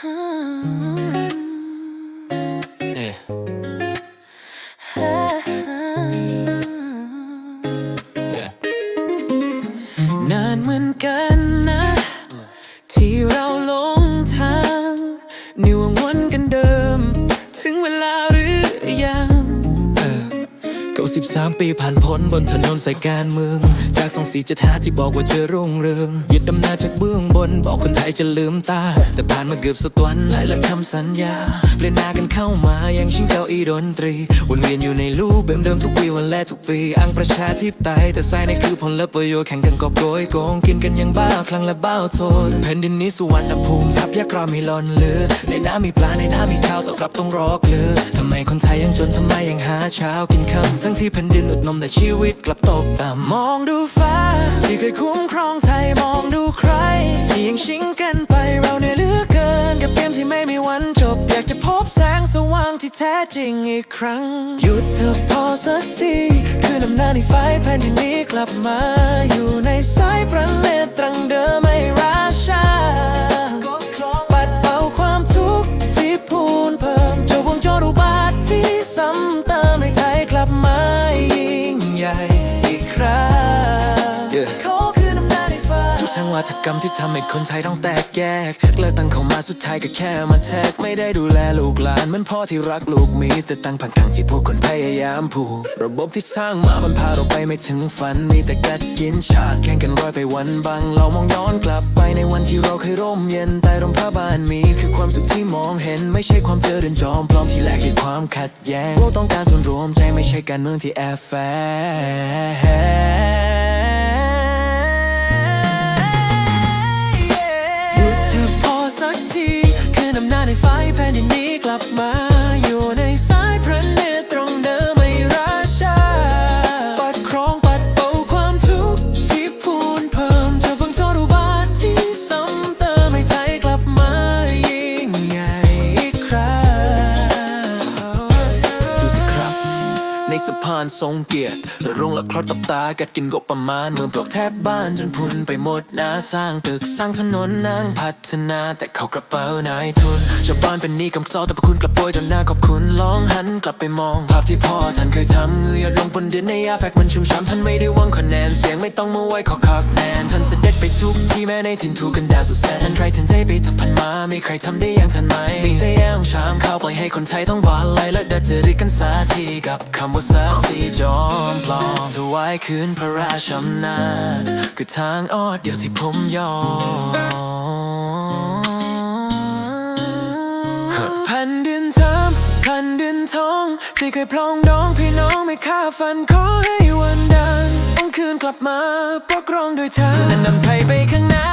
เอ๊ะ Yeah นานเหมือนกัน 13 ปีผ่านพ้นบนถนนสายการเมือง จากสองสีจะท้าที่บอกว่าจะรุ่งเรืองยึดอำนาจจากเบื้องบน บอกคนไทยจะลืมตา แต่ผ่านมาเกือบสักวันหลายละคำสัญญาเปลี่ยนหน้ากันเข้ามายังชิงเก้าอีดนตรี วนเวียนอยู่ในรูปเดิมทุกปีวันและทุกปีอังประชาธิปไตยแต่สายในคือผลและประโยชน์แข่งกันกอบโกยโกงกินกันอย่างบ้าคลั่งและบ้าโทษแผ่นดินนี้สุวรรณภูมิทับยักษ์รอมีหลอนเลือในน้ำมีปลาในน้ำมีข้าวต่อกรับต้องรอกเลือทำไมคนไทยยังจนทำไมยังหาเช้ากินค่ำทั้งที่แผ่นดินอุดมแต่ชีวิตกลับตกต่ำมองดูฟ้า ที่เคยคุ้มครองไทยมองดูใคร ที่ยังชิงกันไปเราเหนื่อยเหลือเกิน กับเกมที่ไม่มีวันจบ อยากจะพบแสงสว่างที่แท้จริงอีกครั้ง หยุดเธอะพอสักที คืนอำนาจในไฟแผ่นดินนี้กลับมา อยู่ในสายพระเนตรังเดิมไม่ราชา ในฟ้าทุกสร้างวัฒกรรมที่ทำให้คนไทยต้องแตกแยกเลิกตั้งเข้ามาสุดท้ายก็แค่มาแทกไม่ได้ดูแลลูกหลานเหมือนพ่อที่รักลูกมีแต่ตั้งพันทางที่พวกคนพยายามผูกระบบที่สร้างมามันพาเราไปไม่ถึงฝันมีแต่กัดกินชาติแข่งกันร้อยไปวันบางเรามองย้อนกลับไปในวันที่เราเคยร่มเย็นใต้ร่มผ้าบานมีคือความสุขที่มองเห็น ไม่ใช่ความเจริญจอมปลอมที่แลกด้วยความขัดแย้งเราต้องการส่วนรวมใจไม่ใช่การเมืองที่แอบแฝง ผ่น ในสะพานทรงเกียรติระรงละครอดตับตากัดกินงบประมาณเมืองปลอกแทบบ้านจนพุนไปหมดนาสร้างตึกสร้างถนนนางพัฒนาแต่เขากระเป๋านายทุนชาวบ้านเป็นหนี้กำซ้อแต่พระคุณกลับโปรยจนหน้าขอบคุณลองหันกลับไปมอง ภาพที่พ่อท่านเคยทำเงือยลงบนดินในยาแฟกมันชุ่มฉ่ำท่านไม่ได้หวังคะแนนเสียงไม่ต้องมาไว้ขอคักแนนท่านเสด็จไปทุกที่แม้ในถิ่นทุกกันดาสุดแสนท่านใครถึงใจไปทับพันมาไม่ใครทำได้อย่างท่านไหมมีแต่แย่งชามข้าวปล่อยให้คนไทยต้องหวานไหลและดัดจริตกันสาทีกับคำว่าศักดิ์ศรีจอมปลอมถวายคืนพระราชอำนาจคือทางออดเดียวที่ผมยอมแผ่นดินทำแผ่นดินทองที่เคยพลองดองพี่น้องไม่ฆ่าฟันขอให้วันดันองคืนกลับมาปกครองโดยเธอและนำไทยไปข้างหน้า